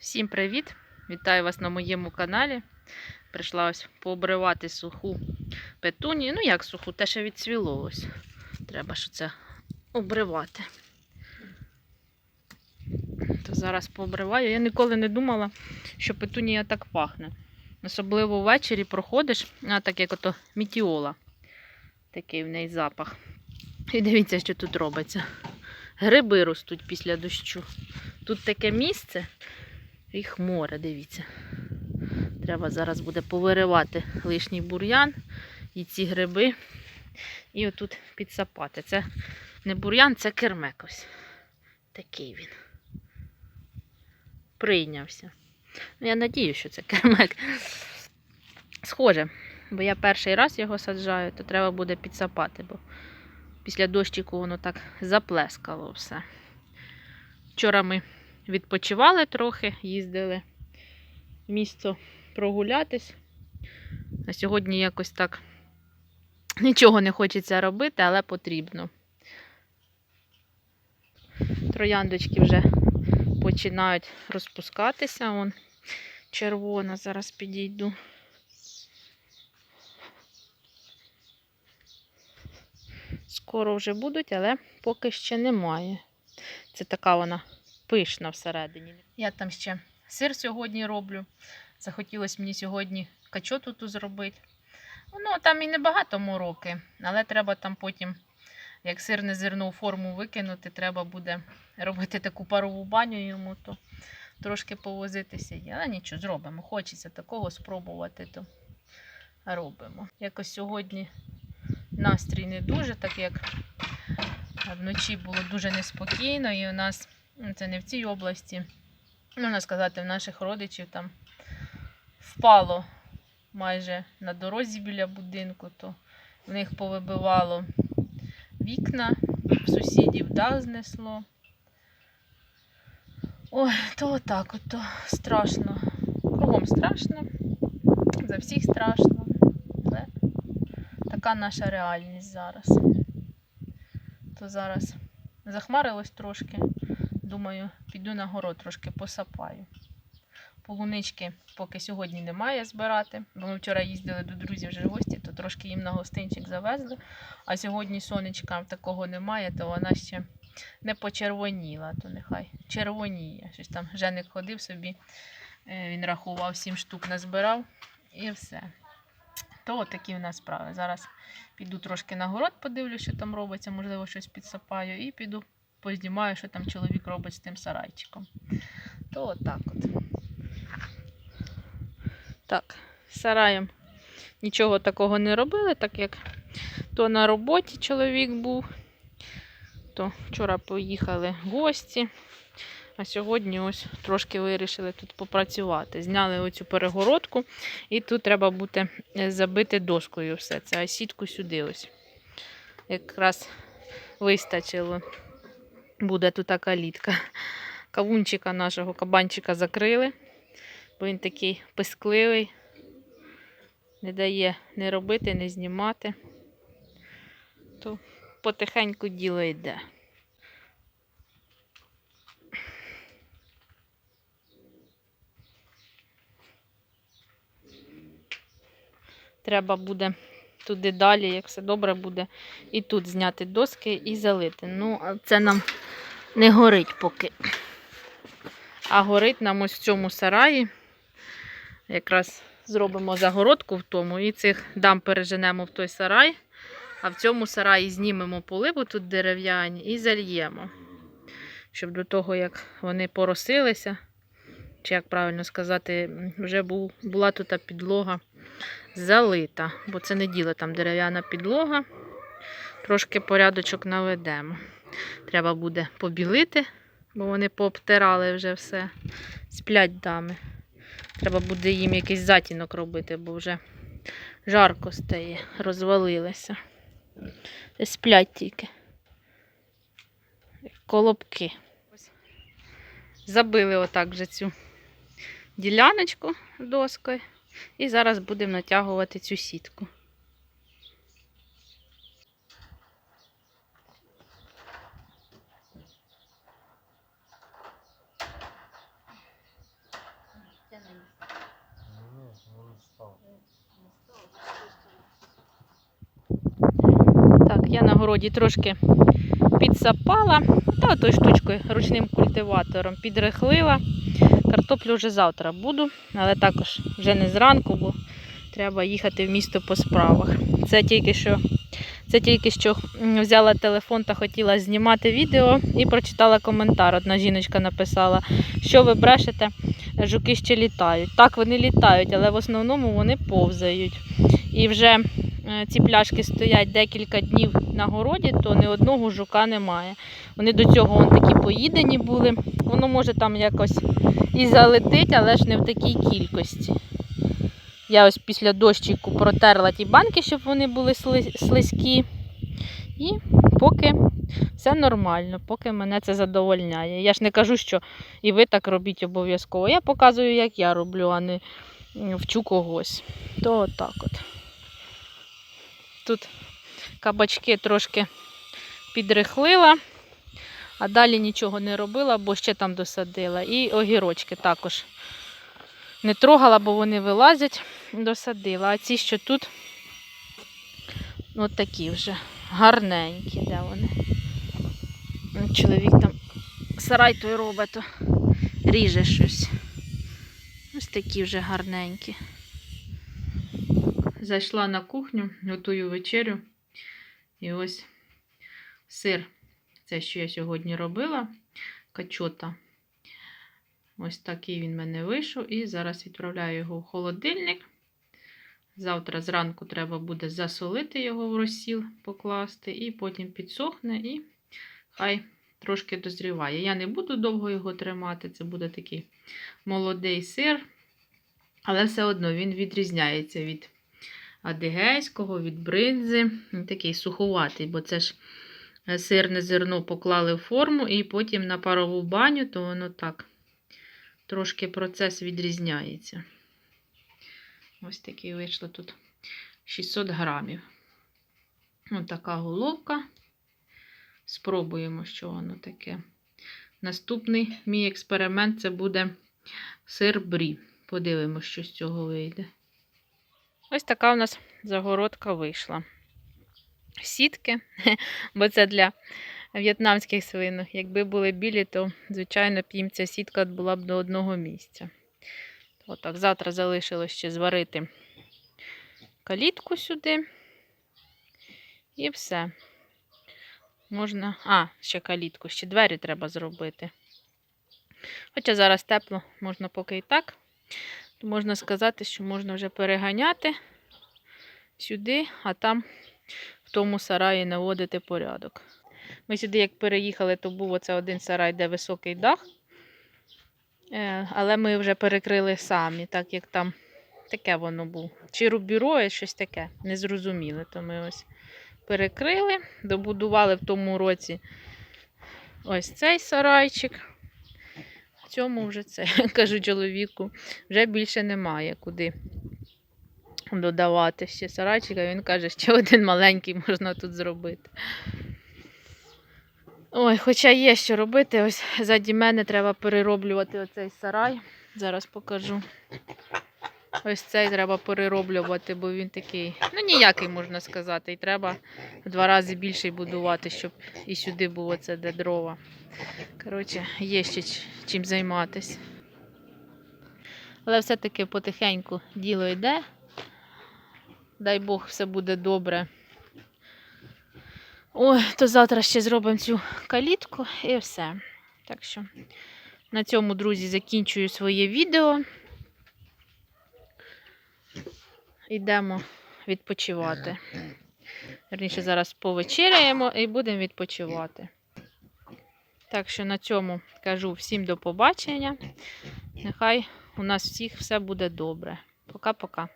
Всім привіт! Вітаю вас на моєму каналі. Прийшла ось пообривати суху петунію. Ну, як суху, те ще відцвіло ось. Треба ж це обривати. То зараз пообриваю. Я ніколи не думала, що петунія так пахне. Особливо ввечері проходиш, а так як ото мітіола. Такий в неї запах. І дивіться, що тут робиться. Гриби ростуть після дощу. Тут таке місце, їх море, дивіться. Треба зараз буде повиривати лишній бур'ян і ці гриби. І отут підсапати. Це не бур'ян, це кермек ось. Такий він. Прийнявся. Ну, я надію, що це кермек. Схоже, бо я перший раз його саджаю, то треба буде підсапати, бо після дощику воно так заплескало все. Вчора ми відпочивали трохи, їздили в місто прогулятись. А сьогодні якось так нічого не хочеться робити, але потрібно. Трояндочки вже починають розпускатися. Вон червона, зараз підійду. Скоро вже будуть, але поки ще немає. Це така вона пишна всередині. Я там ще сир сьогодні роблю. Захотілося мені сьогодні качоту ту зробити. Ну, там і небагато мороки, але треба там потім, як сирне зерно у форму викинути, треба буде робити таку парову баню йому, то трошки повозитися. Але нічого, зробимо. Хочеться такого спробувати, то робимо. Якось сьогодні настрій не дуже, так як вночі було дуже неспокійно, і у нас це не в цій області, можна сказати, в наших родичів там впало майже на дорозі біля будинку, то в них повибивало вікна, сусідів дах знесло. Ой, то отак, от, то страшно. Кругом страшно, за всіх страшно. Але така наша реальність зараз. То зараз захмарилось трошки. Думаю, піду на город трошки посапаю. Полунички поки сьогодні немає збирати, бо ми вчора їздили до друзів вже в гості, то трошки їм на гостинчик завезли. А сьогодні сонечка такого немає, то вона ще не почервоніла, то нехай червоніє. Щось там Женик ходив собі, е, він рахував, сім штук назбирав і все. То такі в нас справи. Зараз піду трошки на город, подивлюсь, що там робиться, можливо, щось підсапаю, і піду познімаю, що там чоловік робить з тим сарайчиком. То отак от. Так, сараєм нічого такого не робили, так як то на роботі чоловік був, то вчора поїхали гості, а сьогодні ось трошки вирішили тут попрацювати. Зняли оцю перегородку, і тут треба буде е, забити доскою все це, а сітку сюди ось. Якраз вистачило. Буде тут така літка. Кавунчика нашого кабанчика закрили, бо він такий пискливий, не дає не робити, не знімати. То потихеньку діло йде. Треба буде туди далі, як все добре буде, і тут зняти доски і залити. Ну, це нам не горить поки. А горить нам ось в цьому сараї. Якраз зробимо загородку в тому і цих дам переженемо в той сарай. А в цьому сараї знімемо поливу тут дерев'яні і зальємо. Щоб до того, як вони поросилися, чи як правильно сказати, вже була тут підлога залита. Бо це не діло там дерев'яна підлога. Трошки порядочок наведемо. Треба буде побілити, бо вони пообтирали вже все. Сплять дами. Треба буде їм якийсь затінок робити, бо вже жарко стає, розвалилися. Сплять тільки. Колобки. Забили отак вже цю діляночку доскою. І зараз будемо натягувати цю сітку. Так, я на городі трошки підсапала та отою штучкою ручним культиватором підрихлила. Картоплю вже завтра буду, але також вже не зранку, бо треба їхати в місто по справах. Це тільки що, це тільки що взяла телефон та хотіла знімати відео і прочитала коментар. Одна жіночка написала, що ви брешете, жуки ще літають. Так, вони літають, але в основному вони повзають. І вже ці пляшки стоять декілька днів на городі, то ні одного жука немає. Вони до цього вон такі поїдені були. Воно може там якось і залетить, але ж не в такій кількості. Я ось після дощику протерла ті банки, щоб вони були слизькі. І поки все нормально, поки мене це задовольняє. Я ж не кажу, що і ви так робіть обов'язково. Я показую, як я роблю, а не вчу когось. То отак от. Тут кабачки трошки підрихлила, а далі нічого не робила, бо ще там досадила. І огірочки також не трогала, бо вони вилазять, досадила. А ці, що тут, от такі вже гарненькі, де вони. Чоловік там сарай той робить, то ріже щось. Ось такі вже гарненькі. Зайшла на кухню, готую вечерю. І ось сир. Це, що я сьогодні робила. Качота. Ось такий він в мене вийшов. І зараз відправляю його в холодильник. Завтра зранку треба буде засолити його в розсіл, покласти, і потім підсохне, і хай трошки дозріває. Я не буду довго його тримати, це буде такий молодий сир, але все одно він відрізняється від адигейського, від бринзи. Такий суховатий, бо це ж е, сирне зерно поклали в форму і потім на парову баню, то воно так трошки процес відрізняється. Ось такий вийшло тут 600 грамів. Ось така головка. Спробуємо, що воно таке. Наступний мій експеримент це буде сир брі. Подивимося, що з цього вийде. Ось така у нас загородка вийшла. Сітки, бо це для в'єтнамських свинок. Якби були білі, то, звичайно, б їм ця сітка була б до одного місця. Отак, завтра залишилось ще зварити калітку сюди. І все. Можна. А, ще калітку, ще двері треба зробити. Хоча зараз тепло, можна поки і так. То можна сказати, що можна вже переганяти сюди, а там в тому сараї наводити порядок. Ми сюди, як переїхали, то був оце один сарай, де високий дах. Е, Але ми вже перекрили самі, так як там таке воно було. Чи рубюро, щось таке, незрозуміле. То ми ось перекрили, добудували в тому році ось цей сарайчик. Цьому вже це, кажу чоловіку, вже більше немає куди додавати ще сарайчика. Він каже, ще один маленький можна тут зробити. Ой, хоча є що робити, ось ззаді мене треба перероблювати оцей сарай. Зараз покажу. Ось цей треба перероблювати, бо він такий, ну ніякий можна сказати. І треба в два рази більший будувати, щоб і сюди було це де дрова. Коротше, є ще чим займатися. Але все-таки потихеньку діло йде. Дай Бог, все буде добре. Ой, то завтра ще зробимо цю калітку і все. Так що на цьому, друзі, закінчую своє відео. Йдемо відпочивати. Верніше, зараз повечеряємо і будемо відпочивати. Так що на цьому кажу всім до побачення. Нехай у нас всіх все буде добре. Пока-пока.